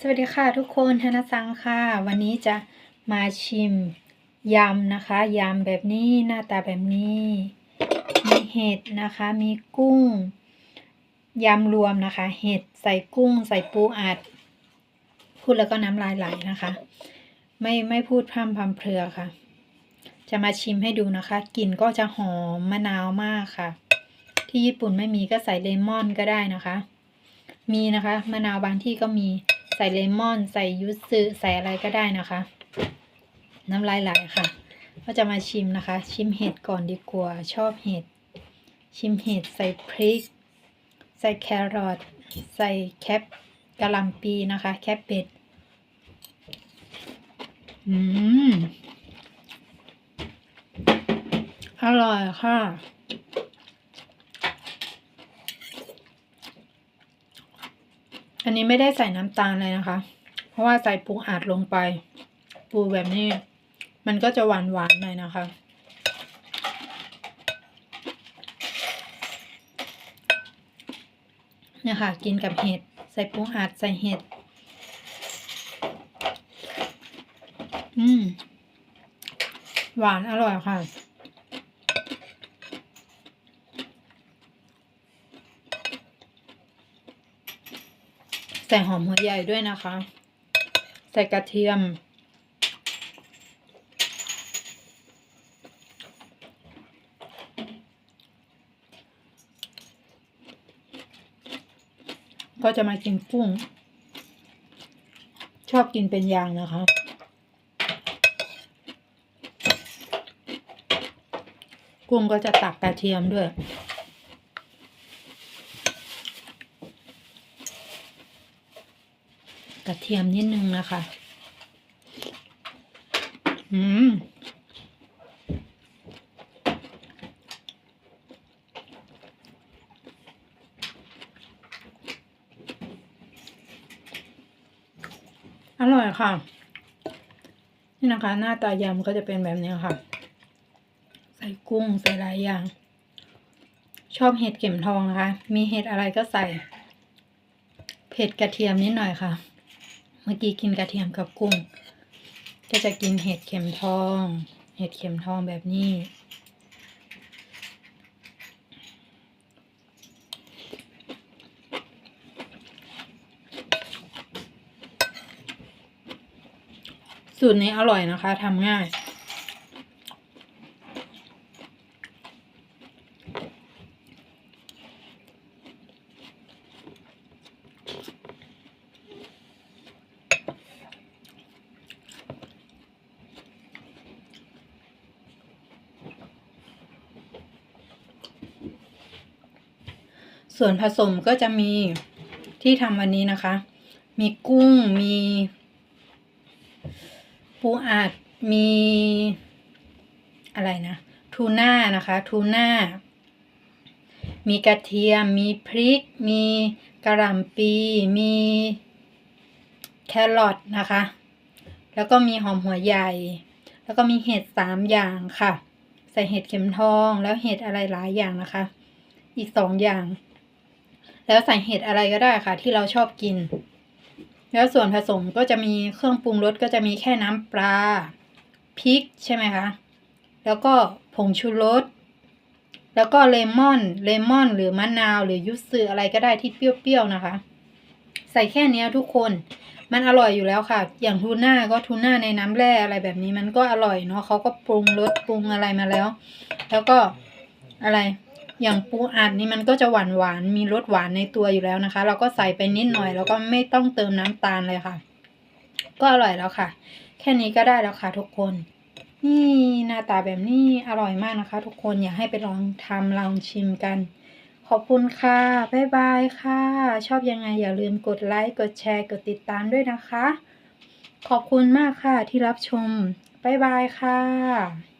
สวัสดีค่ะทุกคนธนสังค่ะ วันนี้จะมาชิมยำนะคะยำแบบนี้หน้าตาแบบนี้ มีเห็ดนะคะ มีกุ้งยำรวมนะคะ เห็ดใส่กุ้ง ใส่ปูอัด พูดแล้วก็น้ำลายไหลนะคะ ไม่ไม่พูดพร่ำพำเพรือค่ะ จะมาชิมให้ดูนะคะกลิ่นก็จะหอมมะนาวมากค่ะ ที่ญี่ปุ่นไม่มีก็ใส่เลมอนก็ได้นะคะ มีนะคะมะนาวบางที่ก็มี ใส่เลมอน ใส่ยูสึใส่อะไรก็ได้นะคะ น้ำลายไหลค่ะ ก็จะมาชิมนะคะ ชิมเห็ดก่อนดีกว่า ชอบเห็ด ชิมเห็ดใส่พริก ใส่แครอท ใส่แคปกะหล่ำปีนะคะ แคปเป็ด อืม อร่อยค่ะ อันนี้ไม่ได้ใส่น้ำตาลเลยนะคะ เพราะว่าใส่ปูอัดลงไป ปูแบบนี้ มันก็จะหวานหวานหน่อยนะคะ เนี่ยค่ะ กินกับเห็ด ใส่ปูอัดใส่เห็ด อืม หวานอร่อยค่ะ ใส่หอมหัวใหญ่ด้วยนะคะ ใส่กระเทียม ก็จะมากินกุ้ง ชอบกินเป็นยางนะคะกุ้งก็จะตักกระเทียมด้วย กระเทียมนิดนึงนะคะ อืม อร่อยค่ะ นี่นะคะ หน้าตายำก็จะเป็นแบบนี้ค่ะ ใส่กุ้งใส่หลายอย่าง ชอบเห็ดเข็มทองนะคะ มีเห็ดอะไรก็ใส่ เผ็ดกระเทียมนิดหน่อยค่ะ เมื่อกี้กินกระเทียมกับกุ้ง ก็จะกินเห็ดเข็มทอง เห็ดเข็มทองแบบนี้ สูตรนี้อร่อยนะคะทำง่าย ส่วนผสมก็จะมีที่ทำวันนี้นะคะ มีกุ้ง มีปูอัด มีอะไรนะ ทูน่านะคะ ทูน่า มีกระเทียม มีพริก มีกระหล่ำปี มีแครอทนะคะ แล้วก็มีหอมหัวใหญ่ แล้วก็มีเห็ดสามอย่างค่ะ ใส่เห็ดเข็มทอง แล้วเห็ดอะไรหลายอย่างนะคะ อีกสองอย่าง แล้วใส่เห็ดอะไรก็ได้ค่ะ ที่เราชอบกิน แล้วส่วนผสมก็จะมีเครื่องปรุงรสก็จะมีแค่น้ำปลาพริกใช่ไหมคะ แล้วก็ผงชูรสแล้วก็เลมอนเลมอน หรือมะนาว หรือยุสึอะไรก็ได้ที่เปรี้ยวๆนะคะ ใส่แค่นี้ทุกคน มันอร่อยอยู่แล้วค่ะ อย่างทูน่าก็ทูน่าในน้ำแร่อะไรแบบนี้มันก็อร่อยเนาะเขาก็ปรุงรสปรุงอะไรมาแล้ว แล้วก็อะไร อย่างปูอัดนี่มันก็จะหวานหวานมีรสหวานในตัวอยู่แล้วนะคะ เราก็ใส่ไปนิดหน่อย แล้วก็ไม่ต้องเติมน้ำตาลเลยค่ะ ก็อร่อยแล้วค่ะ แค่นี้ก็ได้แล้วค่ะทุกคน นี่หน้าตาแบบนี้อร่อยมากนะคะ ทุกคนอยากให้ไปลองทำลองชิมกัน ขอบคุณค่ะ บ๊ายบายค่ะ ชอบยังไงอย่าลืมกดไลค์กดแชร์ กดติดตามด้วยนะคะ ขอบคุณมากค่ะที่รับชม บ๊ายบายค่ะ